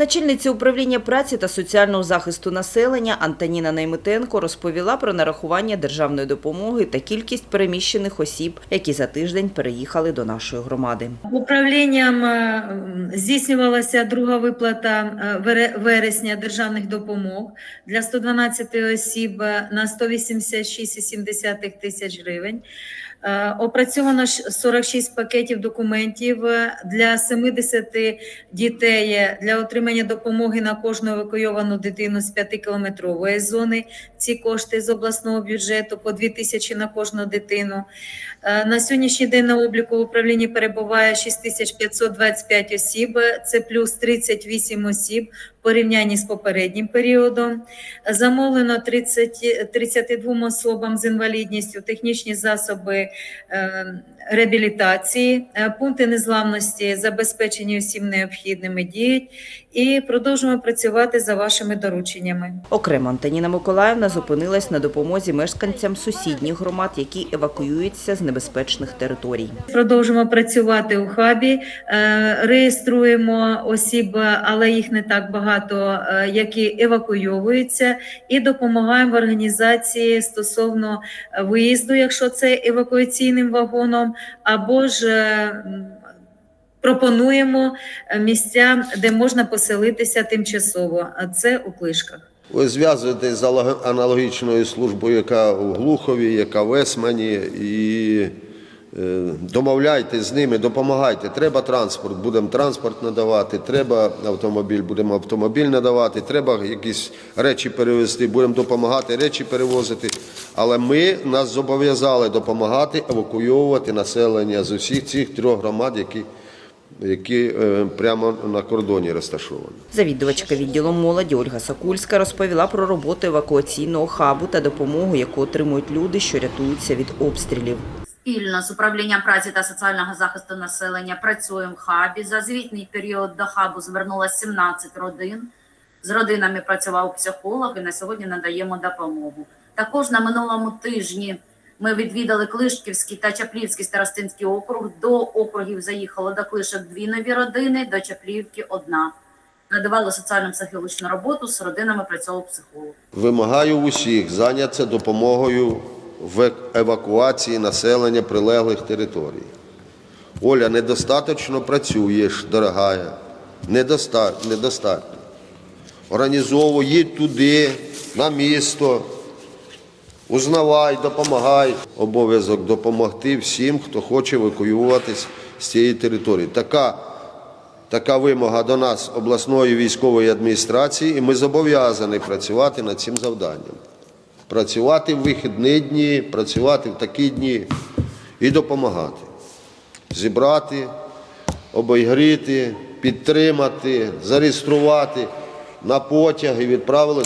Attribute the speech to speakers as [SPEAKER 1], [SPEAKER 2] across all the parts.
[SPEAKER 1] Начальниця управління праці та соціального захисту населення Антоніна Наймитенко розповіла про нарахування державної допомоги та кількість переміщених осіб, які за тиждень переїхали до нашої громади.
[SPEAKER 2] Управлінням е, здійснювалася друга виплата е, вересня державних допомог для 112 осіб е, на 186,7 тисяч гривень. Е, Опрацьовано щ- 46 пакетів документів е, для 70 дітей е, для отримання допомоги на кожну евакуйовану дитину з 5-кілометрової зони. Ці кошти з обласного бюджету по 2 тисячі на кожну дитину. На сьогоднішній день на обліку в управлінні перебуває 6525 осіб, це плюс 38 осіб порівнянні з попереднім періодом. Замовлено 30, 32 особам з інвалідністю технічні засоби е, реабілітації, Е, пункти незламності забезпечені усім необхідними діють і продовжуємо працювати за вашими дорученнями.
[SPEAKER 1] Окремо Антоніна Миколаївна зупинилась на допомозі мешканцям сусідніх громад, які евакуюються з небезпечних територій.
[SPEAKER 2] Продовжуємо працювати у хабі, е, реєструємо осіб, але їх не так багато, е, які евакуйовуються, і допомагаємо в організації стосовно виїзду, якщо це евакуаційним вагоном, або ж е, пропонуємо е, місця, де можна поселитися тимчасово. А це у Клишках.
[SPEAKER 3] Ви зв'язуєтесь з алог- аналогічною службою, яка у Глухові, яка в Есмані, і е, домовляйтесь з ними, допомагайте. Треба транспорт, будемо транспорт надавати, треба автомобіль, будемо автомобіль надавати, треба якісь речі перевезти, будемо допомагати речі перевозити. Але ми нас зобов'язали допомагати евакуйовувати населення з усіх цих трьох громад, які, які е, прямо на кордоні розташовані.
[SPEAKER 1] Завідувачка відділу молоді Ольга Сокульська розповіла про роботу евакуаційного хабу та допомогу, яку отримують люди, що рятуються від обстрілів.
[SPEAKER 4] Спільно з управлінням праці та соціального захисту населення працюємо в хабі. За звітний період до хабу звернулося 17 родин. З родинами працював психолог і на сьогодні надаємо допомогу. Також на минулому тижні ми відвідали Клишківський та Чаплівський старостинський округ. До округів заїхало до Клишок дві нові родини, до Чаплівки одна. Надавали соціально психологічну роботу з родинами працював психолог.
[SPEAKER 3] Вимагаю усіх зайнятися допомогою в евакуації населення прилеглих територій. Оля, недостатньо працюєш, дорогая. Недоста... Недостатньо. Організовуй, туди, на місто. Узнавай, допомагай. Обов'язок допомогти всім, хто хоче евакуюватись з цієї території. Така Така вимога до нас обласної військової адміністрації, і ми зобов'язані працювати над цим завданням. Працювати в вихідні дні, працювати в такі дні і допомагати. Зібрати, обігріти, підтримати, зареєструвати на потяг і відправили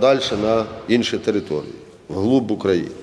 [SPEAKER 3] далі на інші території, вглуб України.